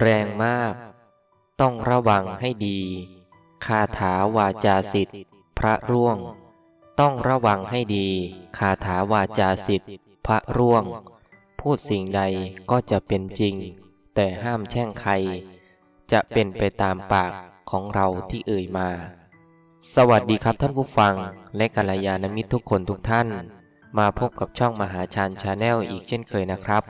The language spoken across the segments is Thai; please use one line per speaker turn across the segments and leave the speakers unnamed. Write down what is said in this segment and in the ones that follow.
แรงมาก ต้องระวังให้ดี คาถาวาจาสิทธิ์พระร่วง ต้องระวังให้ดี คาถาวาจาสิทธิ์พระร่วง พูดสิ่งใดก็จะเป็นจริง แต่ห้ามแช่งใคร จะเป็นไปตามปากของเราที่เอ่ยมา สวัสดีครับท่านผู้ฟังและกัลยาณมิตรทุกคนทุกท่าน มาพบกับช่องมหาชาญชาแนลอีกเช่นเคยนะครับ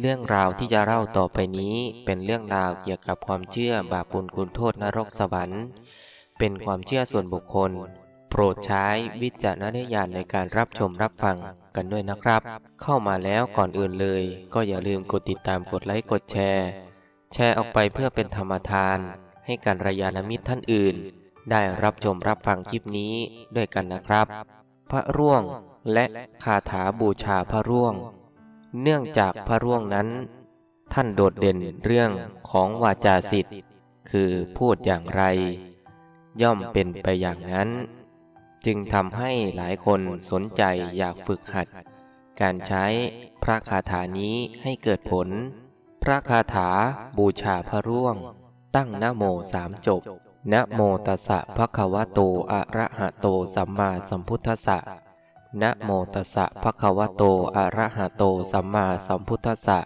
เรื่องราวที่จะเล่าต่อไปนี้เป็นเรื่องราวเกี่ยวกับความเชื่อบาปบุญคุณโทษนรกสวรรค์ เป็นความเชื่อส่วนบุคคล โปรดใช้วิจารณญาณในการรับชมรับฟังกันด้วยนะครับ เข้ามาแล้วก่อนอื่นเลย ก็อย่าลืมกดติดตามกดไลค์กดแชร์ แชร์ออกไปเพื่อเป็นธรรมทาน ให้การรยาณมิตรท่านอื่น ได้รับชมรับฟังคลิปนี้ด้วยกันนะครับ พระร่วงและคาถาบูชาพระร่วง เนื่องจากพระร่วงนั้น ท่านโดดเด่นเรื่องของวาจาสิทธิ์คือพูดอย่างไร ย่อมเป็นไปอย่างนั้น จึงทำให้หลายคนสนใจอยากฝึกหัด การใช้พระคาถานี้ให้เกิดผล พระคาถาบูชาพระร่วง ตั้งนโมสามจบนะโมตัสสะภะคะวะโตอะระหะโตสัมมาสัมพุทธัสสะ นะโมตัสสะภะคะวะโต อะระหะโต สัมมาสัมพุทธัสสะ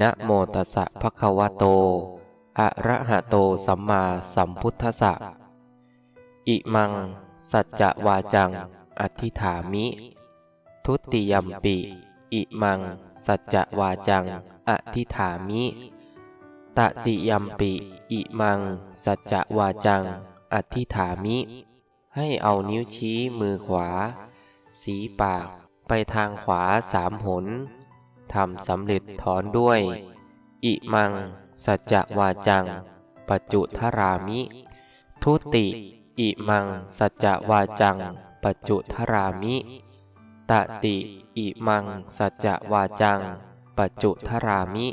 นะโมตัสสะภะคะวะโต อะระหะโต สัมมาสัมพุทธัสสะ อิมัง สัจจวาจัง อธิฐามิ ทุติยัมปิ อิมัง สัจจวาจัง อธิฐามิตติยัมปิ อิมัง สัจจวาจัง อธิฐามิ ให้เอานิ้วชี้มือขวา สีปากไปทางขวาสามหนทำสำเร็จถอนด้วย อิมัง สัจจวาจังปัจจุทรามิ ทุติ อิมัง สัจจวาจังปัจจุทรามิ ตติ อิมัง สัจจวาจังปัจจุทรามิ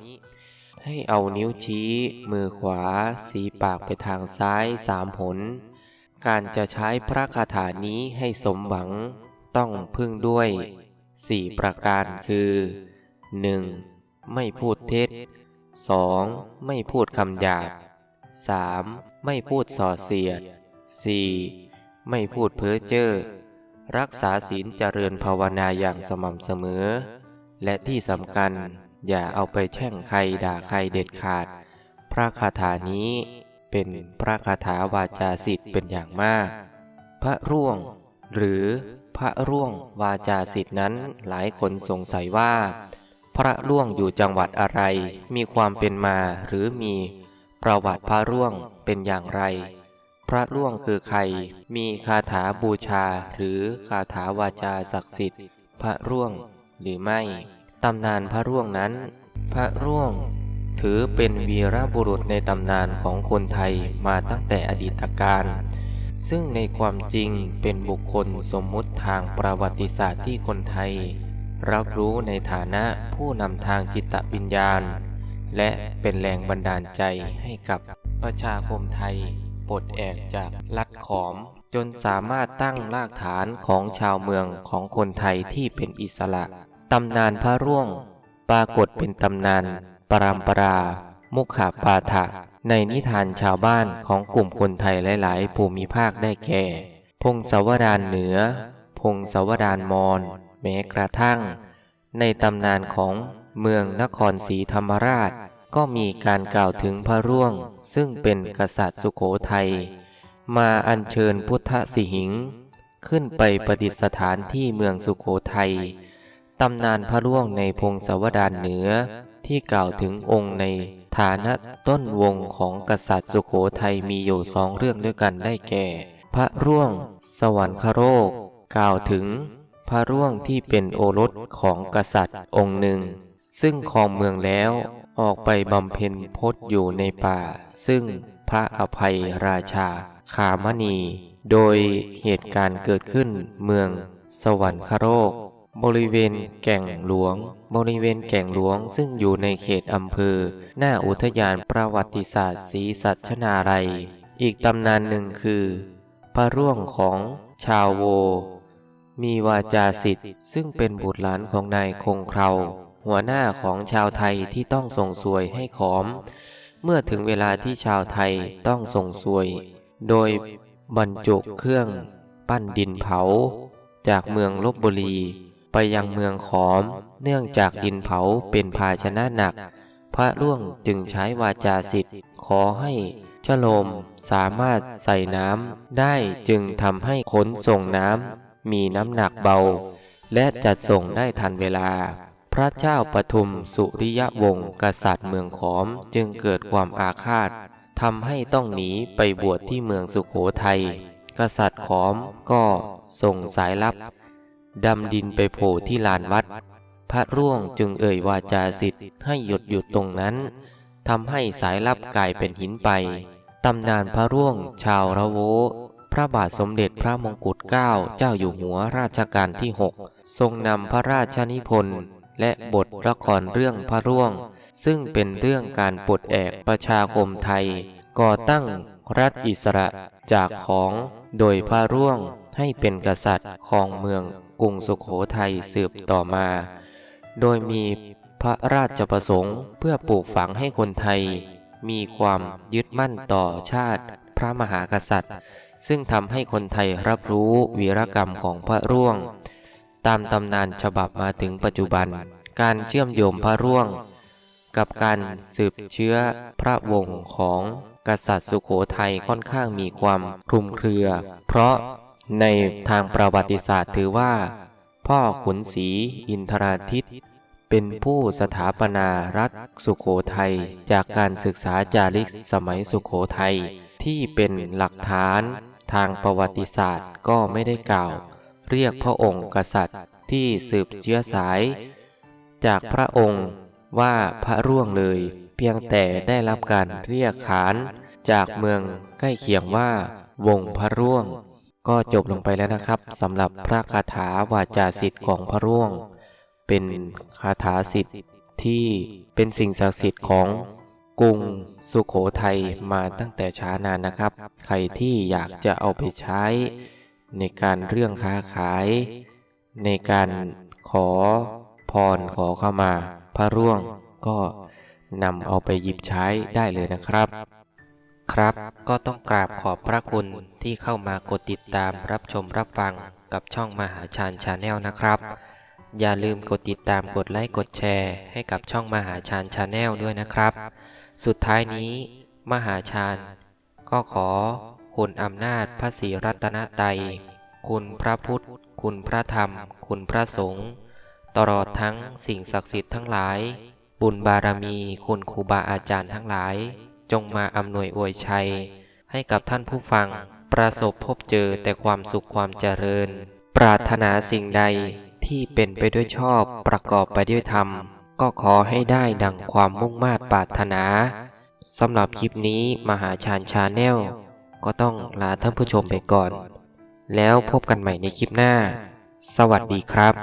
ให้เอานิ้วชี้ มือขวา สีปากไปทางซ้ายสามหน การจะใช้พระคาถานี้ให้สมหวัง ต้องพึ่งด้วยสี่ประการคือ 1. ไม่พูดเท็จ 2. ไม่พูดคำหยาบ 3. ไม่พูดส่อเสียด 4. ไม่พูดเพ้อเจ้อรักษาศีลเจริญภาวนาอย่างสม่ำเสมอ และที่สำคัญอย่าเอาไปแช่งใครด่าใครเด็ดขาด พระคาถานี้เป็นพระคาถาวาจาสิทธิ์เป็นอย่างมาก พระร่วง หรือ พระร่วงวาจาสิทธิ์นั้นหลายคนสงสัยว่า พระร่วงอยู่จังหวัดอะไร มีความเป็นมาหรือมี ประวัติพระร่วงเป็นอย่างไร พระร่วงคือใคร มีคาถาบูชาหรือคาถาวาจาศักดิ์สิทธิ์ พระร่วงหรือไม่ ตำนานพระร่วงนั้น พระร่วง ถือเป็นวีรบุรุษในตำนานของคนไทยมาตั้งแต่อดีตการ ซึ่งในความจริงเป็นบุคคลสมมุติทางประวัติศาสตร์ที่คนไทย รับรู้ในฐานะผู้นำทางจิตวิญญาณ และเป็นแรงบันดาลใจให้กับประชาคมไทยปลดแอกจากลัดขอม จนสามารถตั้งรากฐานของชาวเมืองของคนไทยที่เป็นอิสระตำนานพระร่วง ปรากฏเป็นตำนานปรามปรา มุขปาฐะ ในนิทานชาวบ้านของกลุ่มคนไทยหลาย ๆ ภูมิภาคได้แก่ พงศาวดารเหนือ พงศาวดารมอญแม้กระทั่ง ในตำนานของเมืองนครศรีธรรมราช ก็มีการกล่าวถึงพระร่วง ซึ่งเป็นกษัตริย์สุโขทัย มาอัญเชิญพุทธสิหิง ขึ้นไปประดิษฐานที่เมืองสุโขทัยตำนานพระร่วงในพงศาวดารเหนือที่กล่าวถึงองค์ใน ฐานะต้นวงของกษัตริย์สุโขทัยมีอยู่สองเรื่องด้วยกันได้แก่ พระร่วง สวรรคโรคกล่าวถึง พระร่วงที่เป็นโอรสของกษัตริย์องค์หนึ่ง ซึ่งครองเมืองแล้วออกไปบำเพ็ญพจน์อยู่ในป่า ซึ่งพระอภัยราชาขามณี โดยเหตุการณ์เกิดขึ้นเมืองสวรรคโรค บริเวณแก่งหลวง บริเวณแก่งหลวงซึ่งอยู่ในเขตอำเภอ หน้าอุทยานประวัติศาสตร์ศรีสัชนาลัย อีกตำนานหนึ่งคือ พระร่วงของชาวโว มีวาจาสิทธิ์ ซึ่งเป็นบุตรหลานของนายคงเคราหัวหน้าของชาวไทยที่ต้องส่งสวยให้ขอม เมื่อถึงเวลาที่ชาวไทยต้องส่งสวย โดยบรรจุเครื่อง ปั้นดินเผา จากเมืองลบบุรี ไปยังเมืองขอม เนื่องจากดินเผาเป็นภาชนะหนัก พระร่วงจึงใช้วาจาสิทธิ์ขอให้ชโลมสามารถใส่น้ำได้จึงทำให้ขนส่งน้ำมีน้ำหนักเบา และจัดส่งได้ทันเวลา พระเจ้าปทุมสุริยวงศ์กษัตริย์เมืองขอมจึงเกิดความอาฆาตทำให้ต้องหนีไปบวชที่เมืองสุขโขทัยกษัตริย์ขอมก็ส่งสายลับ ดำดินไปโผล่ที่ลานวัด พระร่วงจึงเอ่ยวาจาสิทธิ์ให้หยุดหยุดตรงนั้นทำให้สายลับกลายเป็นหินไป ตำนานพระร่วงชาวระโว พระบาทสมเด็จพระมงกุฎเกล้าเจ้าอยู่หัวราชการที่ 6 ทรงนำพระราชนิพนธ์และบทละครเรื่องพระร่วง ซึ่งเป็นเรื่องการปลดแอกประชาคมไทย ก่อตั้งรัฐอิสระจากของโดยพระร่วง ให้เป็นกษัตริย์ของเมืองกรุงสุขโขทัยสืบต่อมา โดยมีพระราชประสงค์เพื่อปลูกฝังให้คนไทย มีความยึดมั่นต่อชาติพระมหากษัตริย์ ซึ่งทำให้คนไทยรับรู้วีรกรรมของพระร่วง ตามตำนานฉบับมาถึงปัจจุบัน การเชื่อมโยงพระร่วง กับการสืบเชื้อพระวงศ์ของกษัตริย์สุโขทัยค่อนข้างมีความคลุมเครือ เพราะ ในทางประวัติศาสตร์ถือว่า พ่อขุนศรีอินทราทิตเป็นผู้สถาปนารัฐสุโขทัยจากการศึกษาจาริกสมัยสุโขทัยที่เป็นหลักฐานทางประวัติศาสตร์ก็ไม่ได้กล่าว เรียกพระองค์กษัตริย์ที่สืบเชื้อสาย จากพระองค์ว่าพระร่วงเลย เพียงแต่ได้รับการเรียกขาน จากเมืองใกล้เคียงว่า วงพระร่วง ก็จบลงไปแล้วนะครับสำหรับพระคาถาวาจาสิทธิ์ของพระร่วง เป็นคาถาสิทธิ์ที่เป็นสิ่งศักดิ์สิทธิ์ของกรุงสุขโขทัยมาตั้งแต่ช้านานนะครับ ใครที่อยากจะเอาไปใช้ ในการเรื่องค้าขาย ในการขอพรขอเข้ามา พระร่วงก็นำเอาไปหยิบใช้ได้เลยนะครับ ครับ ก็ต้องกราบขอบพระคุณที่เข้ามากดติดตามรับชมรับฟังกับช่องมหาชาญชาแนลนะครับ อย่าลืมกดติดตามกดไลค์กดแชร์ ให้กับช่องมหาชาญชาแนลด้วยนะครับ สุดท้ายนี้ มหาชาญ ก็ขอคุณอำนาจพระศรีรัตนตรยคุณพระพุทธ คุณพระธรรม คุณพระสงฆ์ตลอดทั้งสิ่งศักดิ์สิทธิ์ทั้งหลาย บุญบารมี คุณครูบาอาจารย์ทั้งหลาย จงมาอำนวยอวยชัย ให้กับท่านผู้ฟัง ประสบพบเจอแต่ความสุขความเจริญ ปรารถนาสิ่งใดที่เป็นไปด้วยชอบประกอบไปด้วยธรรม ก็ขอให้ได้ดังความมุ่งมา่ปรารถนาสำหรับคลิปนี้มหาชาญชาแนลก็ต้องลาท่านผู้ชมไปก่อน แล้วพบกันใหม่ในคลิปหน้า สวัสดีครับ